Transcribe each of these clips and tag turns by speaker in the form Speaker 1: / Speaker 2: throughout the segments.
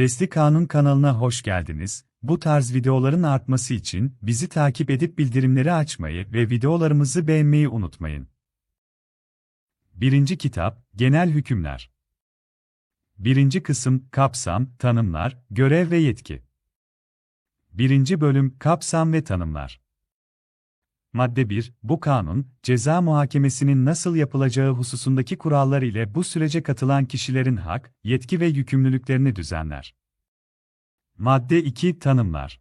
Speaker 1: Sesli Kanun kanalına hoş geldiniz. Bu tarz videoların artması için bizi takip edip bildirimleri açmayı ve videolarımızı beğenmeyi unutmayın. 1. Kitap Genel Hükümler 1. Kısım Kapsam, Tanımlar, Görev ve Yetki 1. Bölüm Kapsam ve Tanımlar Madde 1. Bu kanun, ceza muhakemesinin nasıl yapılacağı hususundaki kurallar ile bu sürece katılan kişilerin hak, yetki ve yükümlülüklerini düzenler. Madde 2. Tanımlar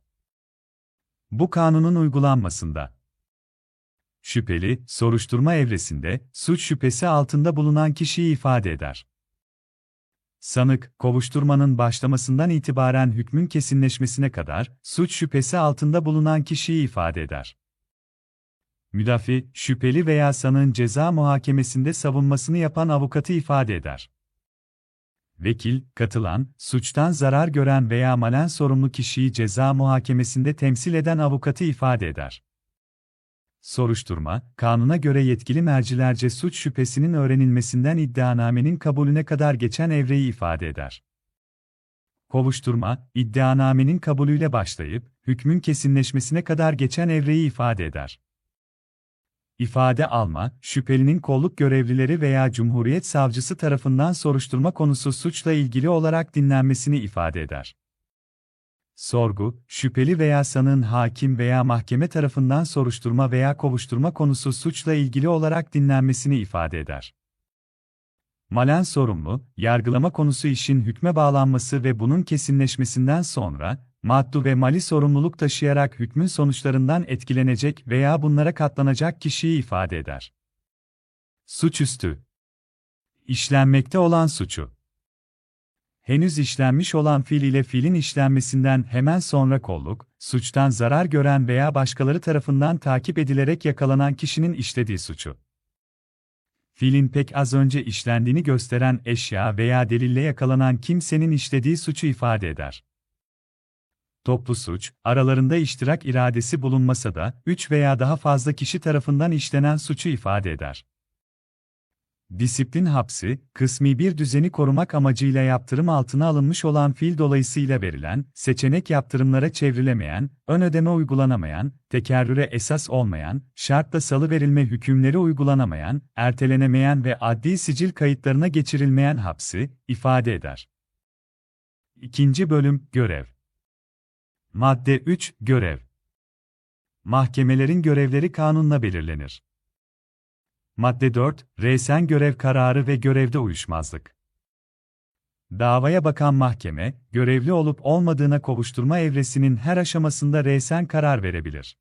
Speaker 1: Bu kanunun uygulanmasında Şüpheli, soruşturma evresinde, suç şüphesi altında bulunan kişiyi ifade eder. Sanık, kovuşturmanın başlamasından itibaren hükmün kesinleşmesine kadar, suç şüphesi altında bulunan kişiyi ifade eder. Müdafi, şüpheli veya sanığın ceza muhakemesinde savunmasını yapan avukatı ifade eder. Vekil, katılan, suçtan zarar gören veya malen sorumlu kişiyi ceza muhakemesinde temsil eden avukatı ifade eder. Soruşturma, kanuna göre yetkili mercilerce suç şüphesinin öğrenilmesinden iddianamenin kabulüne kadar geçen evreyi ifade eder. Kovuşturma, iddianamenin kabulüyle başlayıp, hükmün kesinleşmesine kadar geçen evreyi ifade eder ifade alma, şüphelinin kolluk görevlileri veya Cumhuriyet Savcısı tarafından soruşturma konusu suçla ilgili olarak dinlenmesini ifade eder. Sorgu, şüpheli veya sanığın hakim veya mahkeme tarafından soruşturma veya kovuşturma konusu suçla ilgili olarak dinlenmesini ifade eder. Malen sorumlu, yargılama konusu işin hükme bağlanması ve bunun kesinleşmesinden sonra, maddu ve mali sorumluluk taşıyarak hükmün sonuçlarından etkilenecek veya bunlara katlanacak kişiyi ifade eder. Suçüstü İşlenmekte olan suçu Henüz işlenmiş olan fiil ile fiilin işlenmesinden hemen sonra kolluk, suçtan zarar gören veya başkaları tarafından takip edilerek yakalanan kişinin işlediği suçu. Fiilin pek az önce işlendiğini gösteren eşya veya delille yakalanan kimsenin işlediği suçu ifade eder toplu suç, aralarında iştirak iradesi bulunmasa da, üç veya daha fazla kişi tarafından işlenen suçu ifade eder. Disiplin hapsi, kısmi bir düzeni korumak amacıyla yaptırım altına alınmış olan fiil dolayısıyla verilen, seçenek yaptırımlara çevrilemeyen, ön ödeme uygulanamayan, tekerrüre esas olmayan, şartla salı verilme hükümleri uygulanamayan, ertelenemeyen ve adli sicil kayıtlarına geçirilmeyen hapsi, ifade eder. İkinci bölüm, Görev Madde 3 Görev Mahkemelerin görevleri kanunla belirlenir. Madde 4 Resen görev kararı ve görevde uyuşmazlık. Davaya bakan mahkeme, görevli olup olmadığına kovuşturma evresinin her aşamasında resen karar verebilir.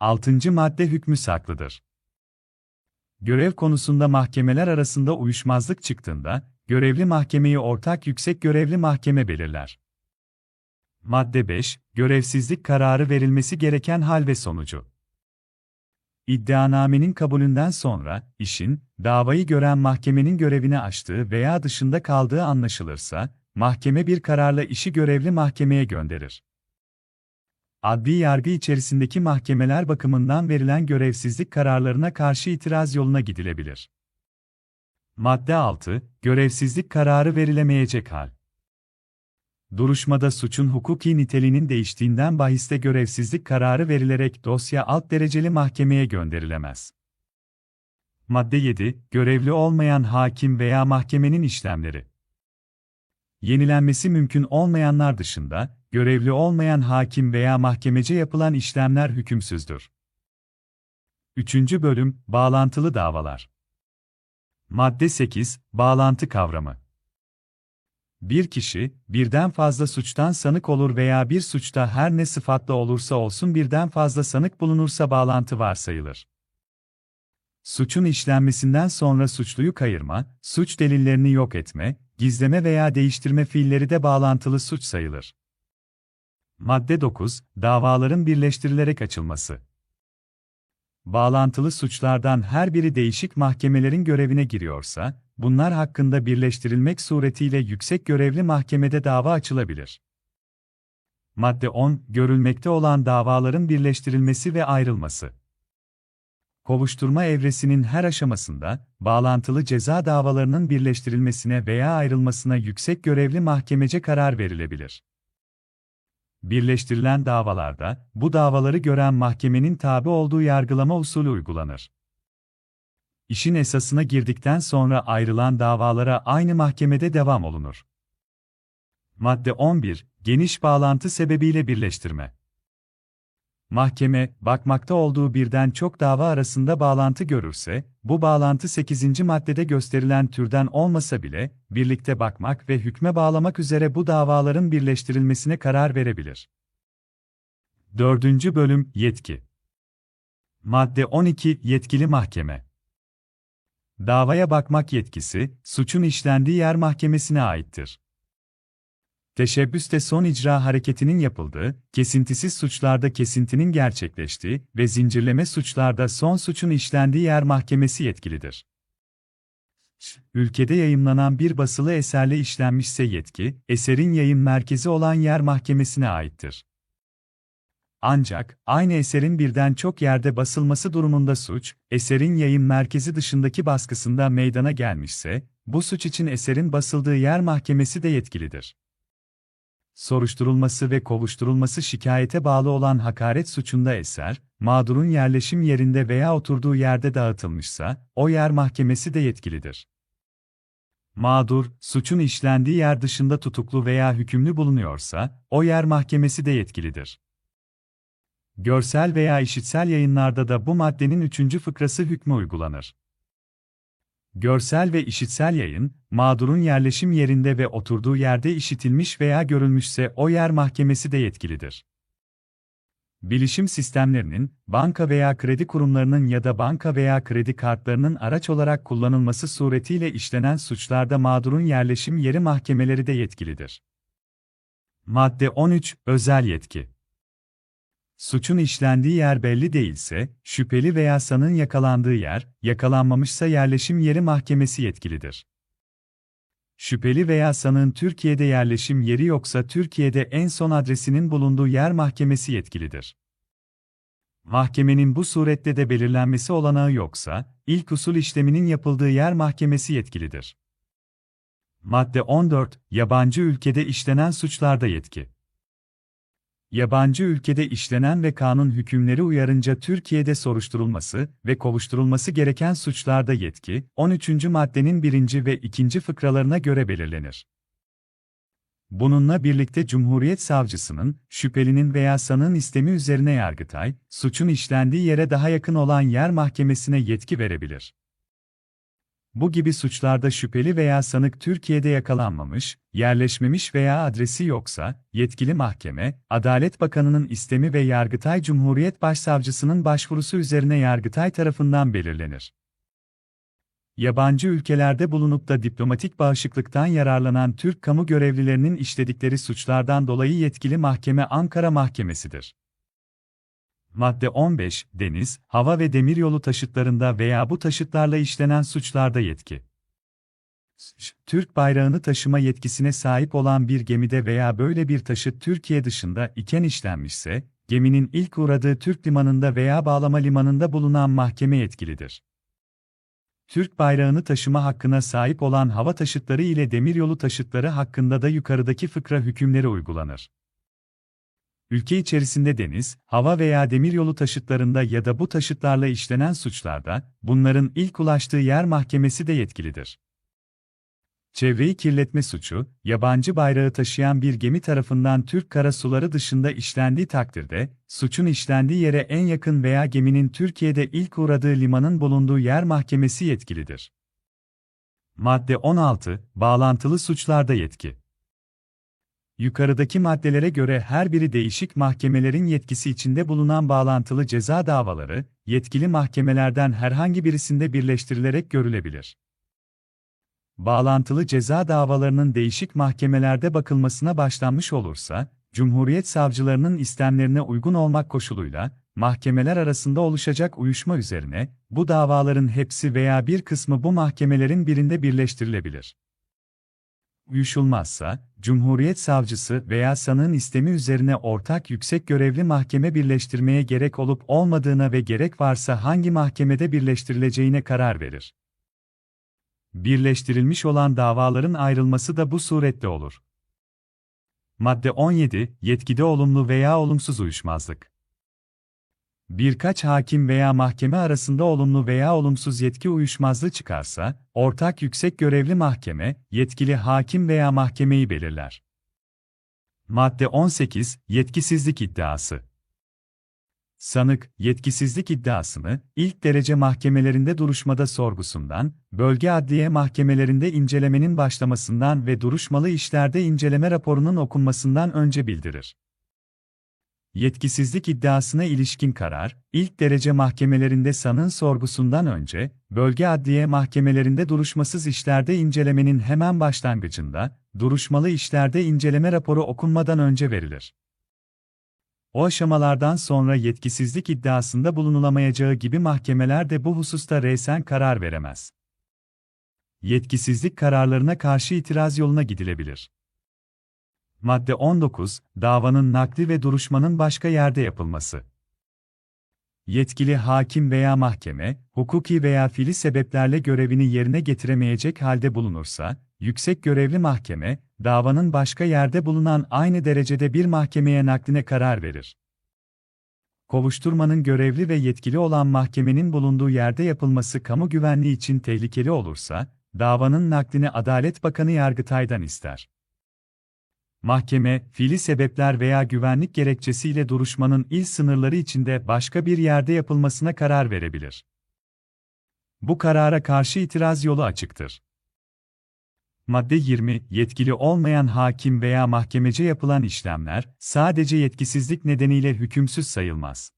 Speaker 1: 6. madde hükmü saklıdır. Görev konusunda mahkemeler arasında uyuşmazlık çıktığında, görevli mahkemeyi ortak yüksek görevli mahkeme belirler. Madde 5, görevsizlik kararı verilmesi gereken hal ve sonucu. İddianamenin kabulünden sonra, işin, davayı gören mahkemenin görevini aştığı veya dışında kaldığı anlaşılırsa, mahkeme bir kararla işi görevli mahkemeye gönderir. Adli yargı içerisindeki mahkemeler bakımından verilen görevsizlik kararlarına karşı itiraz yoluna gidilebilir. Madde 6, görevsizlik kararı verilemeyecek hal. Duruşmada suçun hukuki niteliğinin değiştiğinden bahiste görevsizlik kararı verilerek dosya alt dereceli mahkemeye gönderilemez. Madde 7. Görevli olmayan hakim veya mahkemenin işlemleri. Yenilenmesi mümkün olmayanlar dışında, görevli olmayan hakim veya mahkemece yapılan işlemler hükümsüzdür. 3. Bölüm Bağlantılı davalar. Madde 8. Bağlantı kavramı. Bir kişi, birden fazla suçtan sanık olur veya bir suçta her ne sıfatla olursa olsun birden fazla sanık bulunursa bağlantı varsayılır. Suçun işlenmesinden sonra suçluyu kayırma, suç delillerini yok etme, gizleme veya değiştirme fiilleri de bağlantılı suç sayılır. Madde 9, davaların birleştirilerek açılması. Bağlantılı suçlardan her biri değişik mahkemelerin görevine giriyorsa, bunlar hakkında birleştirilmek suretiyle yüksek görevli mahkemede dava açılabilir. Madde 10, görülmekte olan davaların birleştirilmesi ve ayrılması. kovuşturma evresinin her aşamasında, bağlantılı ceza davalarının birleştirilmesine veya ayrılmasına yüksek görevli mahkemece karar verilebilir. Birleştirilen davalarda, bu davaları gören mahkemenin tabi olduğu yargılama usulü uygulanır. İşin esasına girdikten sonra ayrılan davalara aynı mahkemede devam olunur. Madde 11. Geniş bağlantı sebebiyle birleştirme. Mahkeme, bakmakta olduğu birden çok dava arasında bağlantı görürse, bu bağlantı 8. maddede gösterilen türden olmasa bile, birlikte bakmak ve hükme bağlamak üzere bu davaların birleştirilmesine karar verebilir. 4. Bölüm Yetki Madde 12 Yetkili Mahkeme Davaya bakmak yetkisi, suçun işlendiği yer mahkemesine aittir. Teşebbüste son icra hareketinin yapıldığı, kesintisiz suçlarda kesintinin gerçekleştiği ve zincirleme suçlarda son suçun işlendiği yer mahkemesi yetkilidir. Ülkede yayımlanan bir basılı eserle işlenmişse yetki, eserin yayın merkezi olan yer mahkemesine aittir. Ancak, aynı eserin birden çok yerde basılması durumunda suç, eserin yayın merkezi dışındaki baskısında meydana gelmişse, bu suç için eserin basıldığı yer mahkemesi de yetkilidir soruşturulması ve kovuşturulması şikayete bağlı olan hakaret suçunda eser, mağdurun yerleşim yerinde veya oturduğu yerde dağıtılmışsa, o yer mahkemesi de yetkilidir. Mağdur, suçun işlendiği yer dışında tutuklu veya hükümlü bulunuyorsa, o yer mahkemesi de yetkilidir. Görsel veya işitsel yayınlarda da bu maddenin üçüncü fıkrası hükmü uygulanır. Görsel ve işitsel yayın, mağdurun yerleşim yerinde ve oturduğu yerde işitilmiş veya görülmüşse o yer mahkemesi de yetkilidir. Bilişim sistemlerinin, banka veya kredi kurumlarının ya da banka veya kredi kartlarının araç olarak kullanılması suretiyle işlenen suçlarda mağdurun yerleşim yeri mahkemeleri de yetkilidir. Madde 13 Özel yetki Suçun işlendiği yer belli değilse, şüpheli veya sanığın yakalandığı yer, yakalanmamışsa yerleşim yeri mahkemesi yetkilidir. Şüpheli veya sanığın Türkiye'de yerleşim yeri yoksa Türkiye'de en son adresinin bulunduğu yer mahkemesi yetkilidir. Mahkemenin bu surette de belirlenmesi olanağı yoksa, ilk usul işleminin yapıldığı yer mahkemesi yetkilidir. Madde 14, yabancı ülkede işlenen suçlarda yetki. Yabancı ülkede işlenen ve kanun hükümleri uyarınca Türkiye'de soruşturulması ve kovuşturulması gereken suçlarda yetki, 13. maddenin 1. ve 2. fıkralarına göre belirlenir. Bununla birlikte Cumhuriyet Savcısının, şüphelinin veya sanığın istemi üzerine Yargıtay, suçun işlendiği yere daha yakın olan yer mahkemesine yetki verebilir. Bu gibi suçlarda şüpheli veya sanık Türkiye'de yakalanmamış, yerleşmemiş veya adresi yoksa, yetkili mahkeme, Adalet Bakanı'nın istemi ve Yargıtay Cumhuriyet Başsavcısının başvurusu üzerine Yargıtay tarafından belirlenir. Yabancı ülkelerde bulunup da diplomatik bağışıklıktan yararlanan Türk kamu görevlilerinin işledikleri suçlardan dolayı yetkili mahkeme Ankara Mahkemesi'dir. Madde 15, deniz, hava ve demiryolu taşıtlarında veya bu taşıtlarla işlenen suçlarda yetki. Türk bayrağını taşıma yetkisine sahip olan bir gemide veya böyle bir taşıt Türkiye dışında iken işlenmişse, geminin ilk uğradığı Türk limanında veya bağlama limanında bulunan mahkeme yetkilidir. Türk bayrağını taşıma hakkına sahip olan hava taşıtları ile demiryolu taşıtları hakkında da yukarıdaki fıkra hükümleri uygulanır. Ülke içerisinde deniz, hava veya demiryolu taşıtlarında ya da bu taşıtlarla işlenen suçlarda, bunların ilk ulaştığı yer mahkemesi de yetkilidir. Çevreyi kirletme suçu, yabancı bayrağı taşıyan bir gemi tarafından Türk karasuları dışında işlendiği takdirde, suçun işlendiği yere en yakın veya geminin Türkiye'de ilk uğradığı limanın bulunduğu yer mahkemesi yetkilidir. Madde 16, Bağlantılı suçlarda yetki. Yukarıdaki maddelere göre her biri değişik mahkemelerin yetkisi içinde bulunan bağlantılı ceza davaları, yetkili mahkemelerden herhangi birisinde birleştirilerek görülebilir. Bağlantılı ceza davalarının değişik mahkemelerde bakılmasına başlanmış olursa, Cumhuriyet savcılarının istemlerine uygun olmak koşuluyla, mahkemeler arasında oluşacak uyuşma üzerine, bu davaların hepsi veya bir kısmı bu mahkemelerin birinde birleştirilebilir. Uyuşulmazsa, Cumhuriyet Savcısı veya sanığın istemi üzerine ortak yüksek görevli mahkeme birleştirmeye gerek olup olmadığına ve gerek varsa hangi mahkemede birleştirileceğine karar verir. Birleştirilmiş olan davaların ayrılması da bu surette olur. Madde 17, yetkide olumlu veya olumsuz uyuşmazlık. Birkaç hakim veya mahkeme arasında olumlu veya olumsuz yetki uyuşmazlığı çıkarsa, ortak yüksek görevli mahkeme, yetkili hakim veya mahkemeyi belirler. Madde 18, yetkisizlik iddiası. Sanık, yetkisizlik iddiasını, ilk derece mahkemelerinde duruşmada sorgusundan, bölge adliye mahkemelerinde incelemenin başlamasından ve duruşmalı işlerde inceleme raporunun okunmasından önce bildirir. Yetkisizlik iddiasına ilişkin karar, ilk derece mahkemelerinde sanığın sorgusundan önce, bölge adliye mahkemelerinde duruşmasız işlerde incelemenin hemen başlangıcında, duruşmalı işlerde inceleme raporu okunmadan önce verilir. O aşamalardan sonra yetkisizlik iddiasında bulunulamayacağı gibi mahkemeler de bu hususta reysen karar veremez. Yetkisizlik kararlarına karşı itiraz yoluna gidilebilir. Madde 19, davanın nakli ve duruşmanın başka yerde yapılması. Yetkili hakim veya mahkeme, hukuki veya fiili sebeplerle görevini yerine getiremeyecek halde bulunursa, yüksek görevli mahkeme, davanın başka yerde bulunan aynı derecede bir mahkemeye nakline karar verir. Kovuşturmanın görevli ve yetkili olan mahkemenin bulunduğu yerde yapılması kamu güvenliği için tehlikeli olursa, davanın naklini Adalet Bakanı Yargıtay'dan ister. Mahkeme, fiili sebepler veya güvenlik gerekçesiyle duruşmanın il sınırları içinde başka bir yerde yapılmasına karar verebilir. Bu karara karşı itiraz yolu açıktır. Madde 20, yetkili olmayan hakim veya mahkemece yapılan işlemler, sadece yetkisizlik nedeniyle hükümsüz sayılmaz.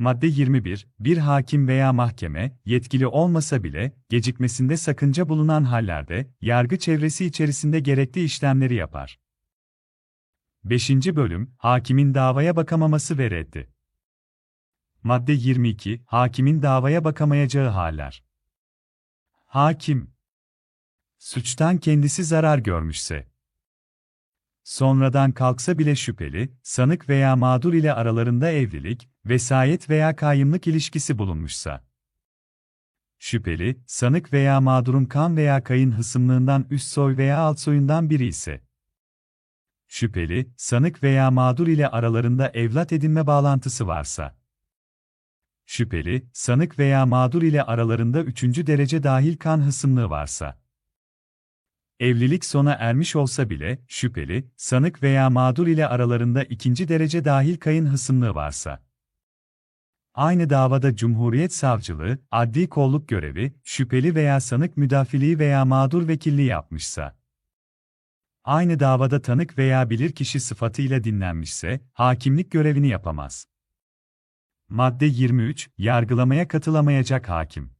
Speaker 1: Madde 21, bir hakim veya mahkeme, yetkili olmasa bile, gecikmesinde sakınca bulunan hallerde, yargı çevresi içerisinde gerekli işlemleri yapar. 5. Bölüm, Hakimin davaya bakamaması ve reddi. Madde 22, Hakimin davaya bakamayacağı haller. Hakim, suçtan kendisi zarar görmüşse, sonradan kalksa bile şüpheli, sanık veya mağdur ile aralarında evlilik, vesayet veya kayımlık ilişkisi bulunmuşsa, şüpheli, sanık veya mağdurun kan veya kayın hısımlığından üst soy veya alt soyundan biri ise, şüpheli, sanık veya mağdur ile aralarında evlat edinme bağlantısı varsa, şüpheli, sanık veya mağdur ile aralarında üçüncü derece dahil kan hısımlığı varsa, Evlilik sona ermiş olsa bile, şüpheli, sanık veya mağdur ile aralarında ikinci derece dahil kayın hısımlığı varsa. Aynı davada Cumhuriyet Savcılığı, adli kolluk görevi, şüpheli veya sanık müdafiliği veya mağdur vekilliği yapmışsa. Aynı davada tanık veya bilirkişi sıfatıyla dinlenmişse, hakimlik görevini yapamaz. Madde 23, yargılamaya katılamayacak hakim.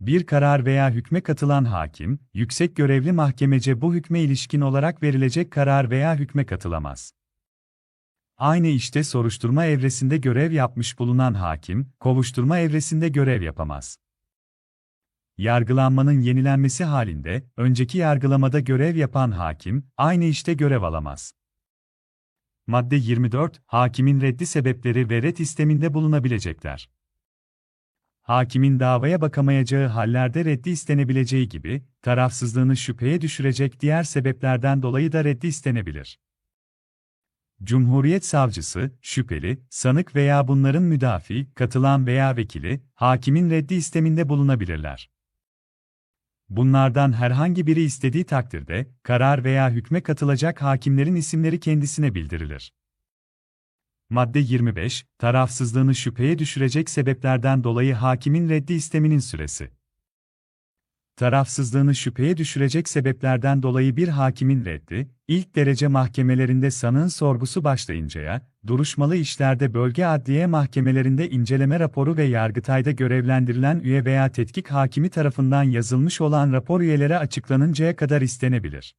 Speaker 1: Bir karar veya hükme katılan hakim, yüksek görevli mahkemece bu hükme ilişkin olarak verilecek karar veya hükme katılamaz. Aynı işte soruşturma evresinde görev yapmış bulunan hakim, kovuşturma evresinde görev yapamaz. Yargılanmanın yenilenmesi halinde, önceki yargılamada görev yapan hakim, aynı işte görev alamaz. Madde 24, hakimin reddi sebepleri ve red isteminde bulunabilecekler hakimin davaya bakamayacağı hallerde reddi istenebileceği gibi, tarafsızlığını şüpheye düşürecek diğer sebeplerden dolayı da reddi istenebilir. Cumhuriyet savcısı, şüpheli, sanık veya bunların müdafi, katılan veya vekili, hakimin reddi isteminde bulunabilirler. Bunlardan herhangi biri istediği takdirde, karar veya hükme katılacak hakimlerin isimleri kendisine bildirilir. Madde 25, tarafsızlığını şüpheye düşürecek sebeplerden dolayı hakimin reddi isteminin süresi. Tarafsızlığını şüpheye düşürecek sebeplerden dolayı bir hakimin reddi, ilk derece mahkemelerinde sanığın sorgusu başlayıncaya, duruşmalı işlerde bölge adliye mahkemelerinde inceleme raporu ve yargıtayda görevlendirilen üye veya tetkik hakimi tarafından yazılmış olan rapor üyelere açıklanıncaya kadar istenebilir.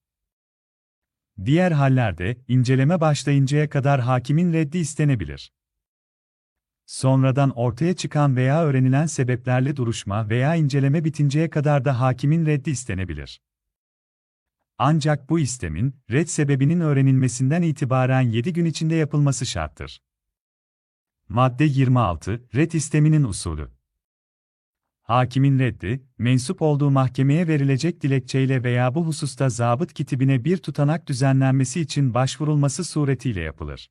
Speaker 1: Diğer hallerde, inceleme başlayıncaya kadar hakimin reddi istenebilir. Sonradan ortaya çıkan veya öğrenilen sebeplerle duruşma veya inceleme bitinceye kadar da hakimin reddi istenebilir. Ancak bu istemin, red sebebinin öğrenilmesinden itibaren 7 gün içinde yapılması şarttır. Madde 26, red isteminin usulü. Hakimin reddi, mensup olduğu mahkemeye verilecek dilekçeyle veya bu hususta zabıt kitibine bir tutanak düzenlenmesi için başvurulması suretiyle yapılır.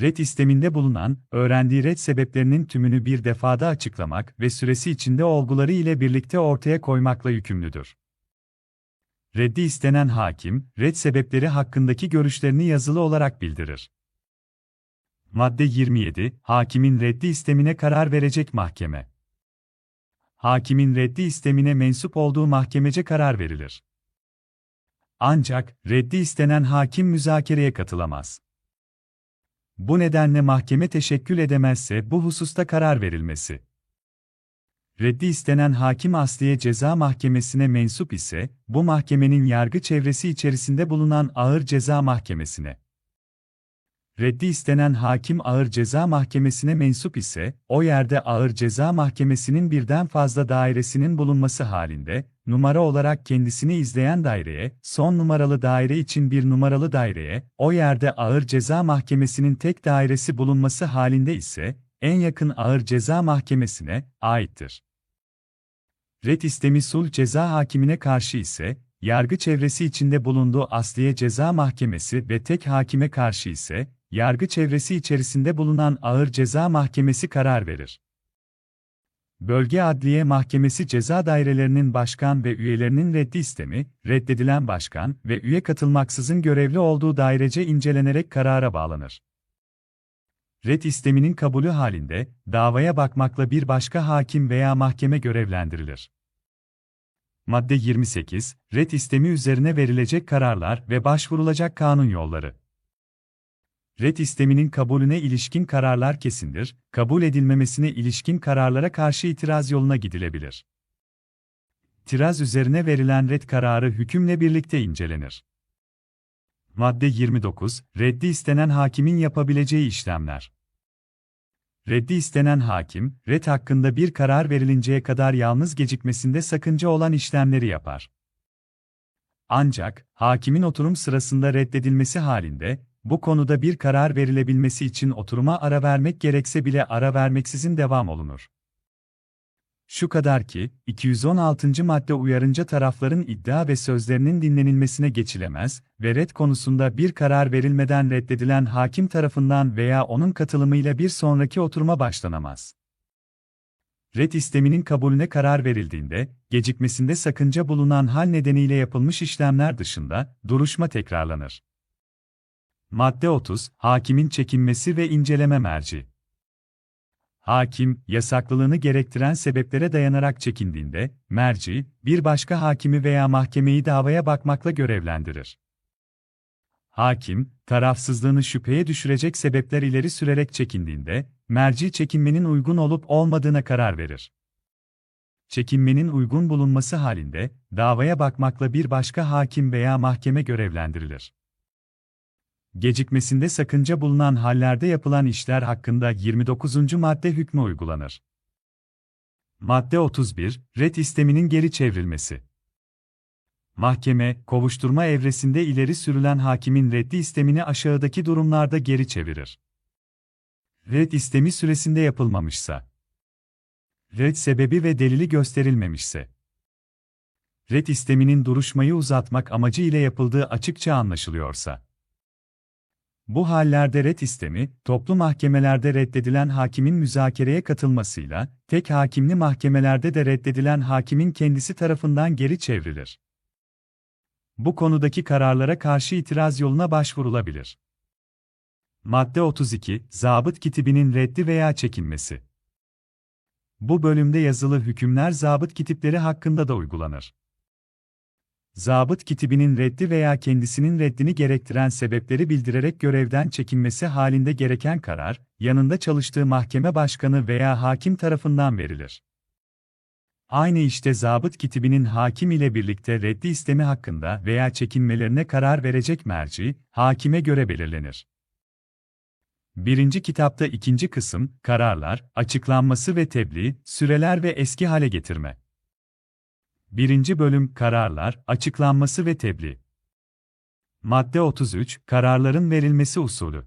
Speaker 1: Red isteminde bulunan, öğrendiği red sebeplerinin tümünü bir defada açıklamak ve süresi içinde olguları ile birlikte ortaya koymakla yükümlüdür. Reddi istenen hakim, red sebepleri hakkındaki görüşlerini yazılı olarak bildirir. Madde 27, hakimin reddi istemine karar verecek mahkeme. Hakimin reddi istemine mensup olduğu mahkemece karar verilir. Ancak, reddi istenen hakim müzakereye katılamaz. Bu nedenle mahkeme teşekkül edemezse bu hususta karar verilmesi. Reddi istenen hakim asliye ceza mahkemesine mensup ise, bu mahkemenin yargı çevresi içerisinde bulunan ağır ceza mahkemesine. Reddi istenen hakim ağır ceza mahkemesine mensup ise, o yerde ağır ceza mahkemesinin birden fazla dairesinin bulunması halinde, numara olarak kendisini izleyen daireye, son numaralı daire için bir numaralı daireye, o yerde ağır ceza mahkemesinin tek dairesi bulunması halinde ise, en yakın ağır ceza mahkemesine aittir. Red istemi sulh ceza hakimine karşı ise, yargı çevresi içinde bulunduğu Asliye Ceza Mahkemesi ve tek hakime karşı ise, yargı çevresi içerisinde bulunan Ağır Ceza Mahkemesi karar verir. Bölge Adliye Mahkemesi ceza dairelerinin başkan ve üyelerinin reddi istemi, reddedilen başkan ve üye katılmaksızın görevli olduğu dairece incelenerek karara bağlanır. Red isteminin kabulü halinde, davaya bakmakla bir başka hakim veya mahkeme görevlendirilir. Madde 28, red istemi üzerine verilecek kararlar ve başvurulacak kanun yolları. Red isteminin kabulüne ilişkin kararlar kesindir, kabul edilmemesine ilişkin kararlara karşı itiraz yoluna gidilebilir. İtiraz üzerine verilen red kararı hükümle birlikte incelenir. Madde 29, reddi istenen hakimin yapabileceği işlemler. Reddi istenen hakim, red hakkında bir karar verilinceye kadar yalnız gecikmesinde sakınca olan işlemleri yapar. Ancak, hakimin oturum sırasında reddedilmesi halinde, bu konuda bir karar verilebilmesi için oturuma ara vermek gerekse bile ara vermeksizin devam olunur. Şu kadar ki, 216. madde uyarınca tarafların iddia ve sözlerinin dinlenilmesine geçilemez ve red konusunda bir karar verilmeden reddedilen hakim tarafından veya onun katılımıyla bir sonraki oturuma başlanamaz. Red isteminin kabulüne karar verildiğinde, gecikmesinde sakınca bulunan hal nedeniyle yapılmış işlemler dışında, duruşma tekrarlanır. Madde 30, Hakimin çekinmesi ve inceleme merci. Hakim, yasaklılığını gerektiren sebeplere dayanarak çekindiğinde, merci, bir başka hakimi veya mahkemeyi davaya bakmakla görevlendirir. Hakim, tarafsızlığını şüpheye düşürecek sebepler ileri sürerek çekindiğinde, merci çekinmenin uygun olup olmadığına karar verir. Çekinmenin uygun bulunması halinde, davaya bakmakla bir başka hakim veya mahkeme görevlendirilir. Gecikmesinde sakınca bulunan hallerde yapılan işler hakkında 29. madde hükmü uygulanır. Madde 31, red isteminin geri çevrilmesi. Mahkeme, kovuşturma evresinde ileri sürülen hakimin reddi istemini aşağıdaki durumlarda geri çevirir. Red istemi süresinde yapılmamışsa. Red sebebi ve delili gösterilmemişse. Red isteminin duruşmayı uzatmak amacı ile yapıldığı açıkça anlaşılıyorsa. Bu hallerde red istemi, toplu mahkemelerde reddedilen hakimin müzakereye katılmasıyla, tek hakimli mahkemelerde de reddedilen hakimin kendisi tarafından geri çevrilir. Bu konudaki kararlara karşı itiraz yoluna başvurulabilir. Madde 32, zabıt kitibinin reddi veya çekinmesi. Bu bölümde yazılı hükümler zabıt kitipleri hakkında da uygulanır. Zabıt kitibinin reddi veya kendisinin reddini gerektiren sebepleri bildirerek görevden çekinmesi halinde gereken karar, yanında çalıştığı mahkeme başkanı veya hakim tarafından verilir. Aynı işte zabıt kitibinin hakim ile birlikte reddi istemi hakkında veya çekinmelerine karar verecek merci, hakime göre belirlenir. Birinci kitapta ikinci kısım, kararlar, açıklanması ve tebliğ, süreler ve eski hale getirme. 1. Bölüm Kararlar, Açıklanması ve Tebliğ Madde 33 Kararların verilmesi usulü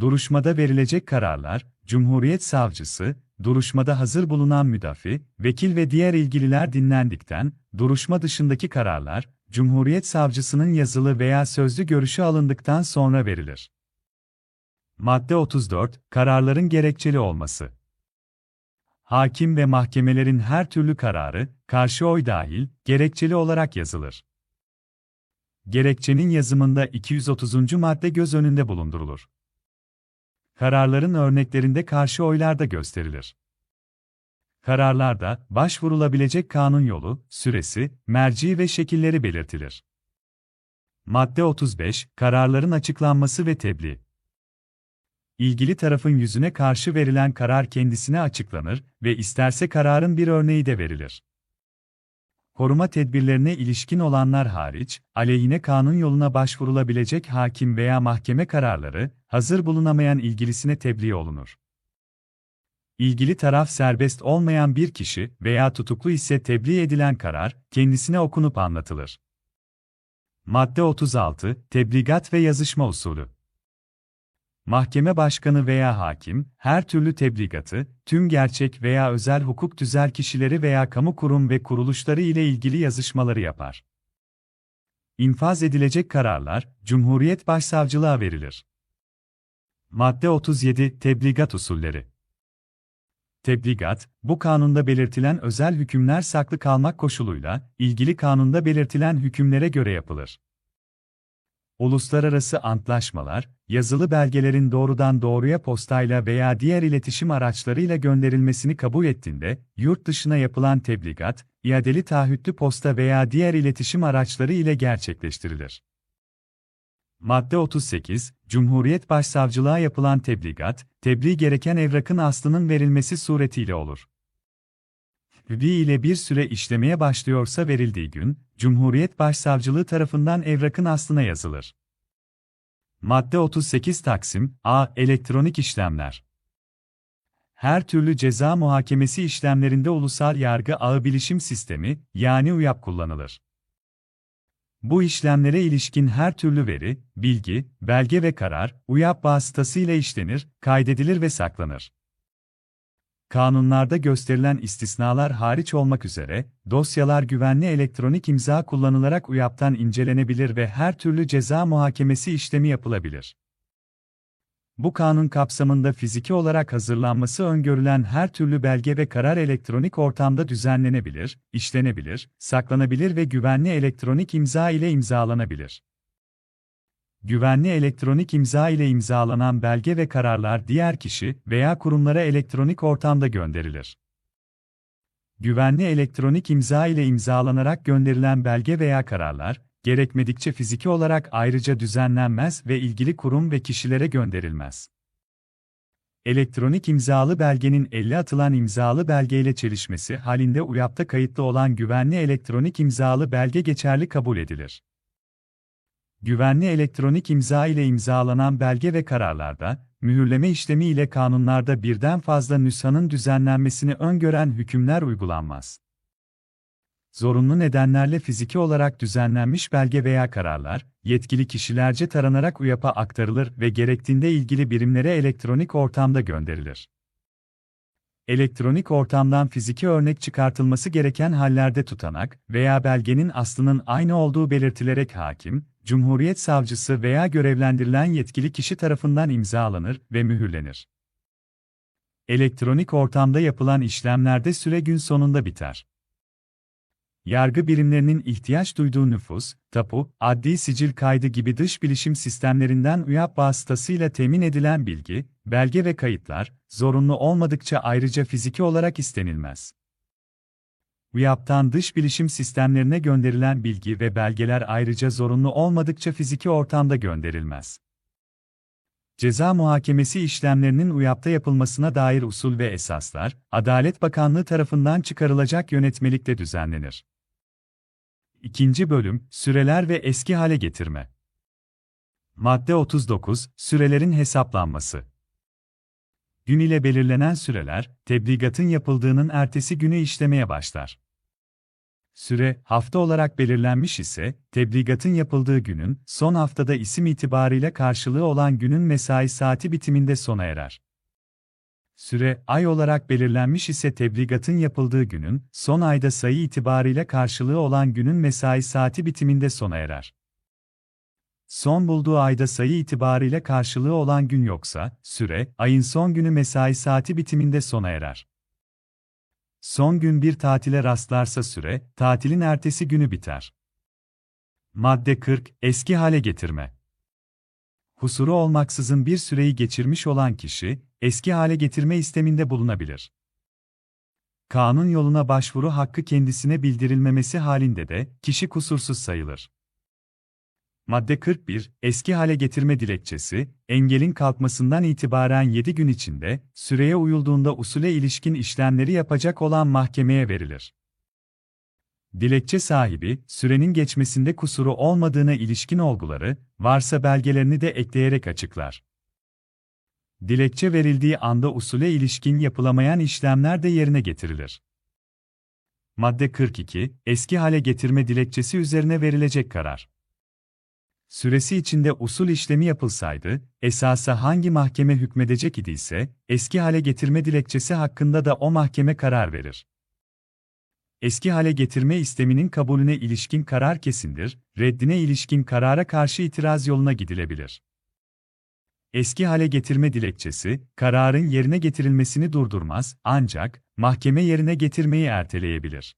Speaker 1: Duruşmada verilecek kararlar, Cumhuriyet Savcısı, duruşmada hazır bulunan müdafi, vekil ve diğer ilgililer dinlendikten, duruşma dışındaki kararlar, Cumhuriyet Savcısının yazılı veya sözlü görüşü alındıktan sonra verilir. Madde 34 Kararların gerekçeli olması Hakim ve mahkemelerin her türlü kararı, karşı oy dahil, gerekçeli olarak yazılır. Gerekçenin yazımında 230. madde göz önünde bulundurulur. Kararların örneklerinde karşı oylar da gösterilir. Kararlarda, başvurulabilecek kanun yolu, süresi, merci ve şekilleri belirtilir. Madde 35, Kararların açıklanması ve tebliğ. İlgili tarafın yüzüne karşı verilen karar kendisine açıklanır ve isterse kararın bir örneği de verilir. Koruma tedbirlerine ilişkin olanlar hariç, aleyhine kanun yoluna başvurulabilecek hakim veya mahkeme kararları, hazır bulunamayan ilgilisine tebliğ olunur. İlgili taraf serbest olmayan bir kişi veya tutuklu ise tebliğ edilen karar, kendisine okunup anlatılır. Madde 36, Tebligat ve yazışma usulü. Mahkeme başkanı veya hakim, her türlü tebligatı, tüm gerçek veya özel hukuk tüzel kişileri veya kamu kurum ve kuruluşları ile ilgili yazışmaları yapar. İnfaz edilecek kararlar, Cumhuriyet Başsavcılığa verilir. Madde 37 Tebligat usulleri Tebligat, bu kanunda belirtilen özel hükümler saklı kalmak koşuluyla, ilgili kanunda belirtilen hükümlere göre yapılır. Uluslararası antlaşmalar, yazılı belgelerin doğrudan doğruya postayla veya diğer iletişim araçlarıyla gönderilmesini kabul ettiğinde, yurt dışına yapılan tebligat, iadeli taahhütlü posta veya diğer iletişim araçları ile gerçekleştirilir. Madde 38, Cumhuriyet Başsavcılığa yapılan tebligat, tebliğ gereken evrakın aslının verilmesi suretiyle olur. Hübi ile bir süre işlemeye başlıyorsa verildiği gün, Cumhuriyet Başsavcılığı tarafından evrakın aslına yazılır. Madde 38 Taksim A. Elektronik işlemler Her türlü ceza muhakemesi işlemlerinde ulusal yargı ağı bilişim sistemi, yani UYAP kullanılır. Bu işlemlere ilişkin her türlü veri, bilgi, belge ve karar, UYAP vasıtasıyla işlenir, kaydedilir ve saklanır. Kanunlarda gösterilen istisnalar hariç olmak üzere, dosyalar güvenli elektronik imza kullanılarak UYAP'tan incelenebilir ve her türlü ceza muhakemesi işlemi yapılabilir. Bu kanun kapsamında fiziki olarak hazırlanması öngörülen her türlü belge ve karar elektronik ortamda düzenlenebilir, işlenebilir, saklanabilir ve güvenli elektronik imza ile imzalanabilir. Güvenli elektronik imza ile imzalanan belge ve kararlar diğer kişi veya kurumlara elektronik ortamda gönderilir. Güvenli elektronik imza ile imzalanarak gönderilen belge veya kararlar, gerekmedikçe fiziki olarak ayrıca düzenlenmez ve ilgili kurum ve kişilere gönderilmez. Elektronik imzalı belgenin elle atılan imzalı belgeyle çelişmesi halinde UYAP'ta kayıtlı olan güvenli elektronik imzalı belge geçerli kabul edilir. Güvenli elektronik imza ile imzalanan belge ve kararlarda, mühürleme işlemi ile kanunlarda birden fazla nüshanın düzenlenmesini öngören hükümler uygulanmaz. Zorunlu nedenlerle fiziki olarak düzenlenmiş belge veya kararlar, yetkili kişilerce taranarak UYAP'a aktarılır ve gerektiğinde ilgili birimlere elektronik ortamda gönderilir. Elektronik ortamdan fiziki örnek çıkartılması gereken hallerde tutanak veya belgenin aslının aynı olduğu belirtilerek hakim, Cumhuriyet Savcısı veya görevlendirilen yetkili kişi tarafından imzalanır ve mühürlenir. Elektronik ortamda yapılan işlemlerde süre gün sonunda biter. Yargı birimlerinin ihtiyaç duyduğu nüfus, tapu, adli sicil kaydı gibi dış bilişim sistemlerinden UYAP vasıtasıyla temin edilen bilgi, belge ve kayıtlar, zorunlu olmadıkça ayrıca fiziki olarak istenilmez. UYAP'tan dış bilişim sistemlerine gönderilen bilgi ve belgeler ayrıca zorunlu olmadıkça fiziki ortamda gönderilmez. Ceza muhakemesi işlemlerinin UYAP'ta yapılmasına dair usul ve esaslar, Adalet Bakanlığı tarafından çıkarılacak yönetmelikle düzenlenir. İkinci bölüm, Süreler ve eski hale getirme. Madde 39, Sürelerin hesaplanması. Gün ile belirlenen süreler, tebligatın yapıldığının ertesi günü işlemeye başlar. Süre, hafta olarak belirlenmiş ise, tebligatın yapıldığı günün, son haftada isim itibarıyla karşılığı olan günün mesai saati bitiminde sona erer. Süre, ay olarak belirlenmiş ise tebligatın yapıldığı günün, son ayda sayı itibarıyla karşılığı olan günün mesai saati bitiminde sona erer. Son bulduğu ayda sayı itibarıyla karşılığı olan gün yoksa, süre, ayın son günü mesai saati bitiminde sona erer. Son gün bir tatile rastlarsa süre, tatilin ertesi günü biter. Madde 40, eski hale getirme. Husuru olmaksızın bir süreyi geçirmiş olan kişi, eski hale getirme isteminde bulunabilir. Kanun yoluna başvuru hakkı kendisine bildirilmemesi halinde de, kişi kusursuz sayılır. Madde 41, eski hale getirme dilekçesi, engelin kalkmasından itibaren 7 gün içinde, süreye uyulduğunda usule ilişkin işlemleri yapacak olan mahkemeye verilir. Dilekçe sahibi, sürenin geçmesinde kusuru olmadığına ilişkin olguları, varsa belgelerini de ekleyerek açıklar. Dilekçe verildiği anda usule ilişkin yapılamayan işlemler de yerine getirilir. Madde 42, eski hale getirme dilekçesi üzerine verilecek karar süresi içinde usul işlemi yapılsaydı, esasa hangi mahkeme hükmedecek idiyse, eski hale getirme dilekçesi hakkında da o mahkeme karar verir. Eski hale getirme isteminin kabulüne ilişkin karar kesindir, reddine ilişkin karara karşı itiraz yoluna gidilebilir. Eski hale getirme dilekçesi, kararın yerine getirilmesini durdurmaz, ancak mahkeme yerine getirmeyi erteleyebilir.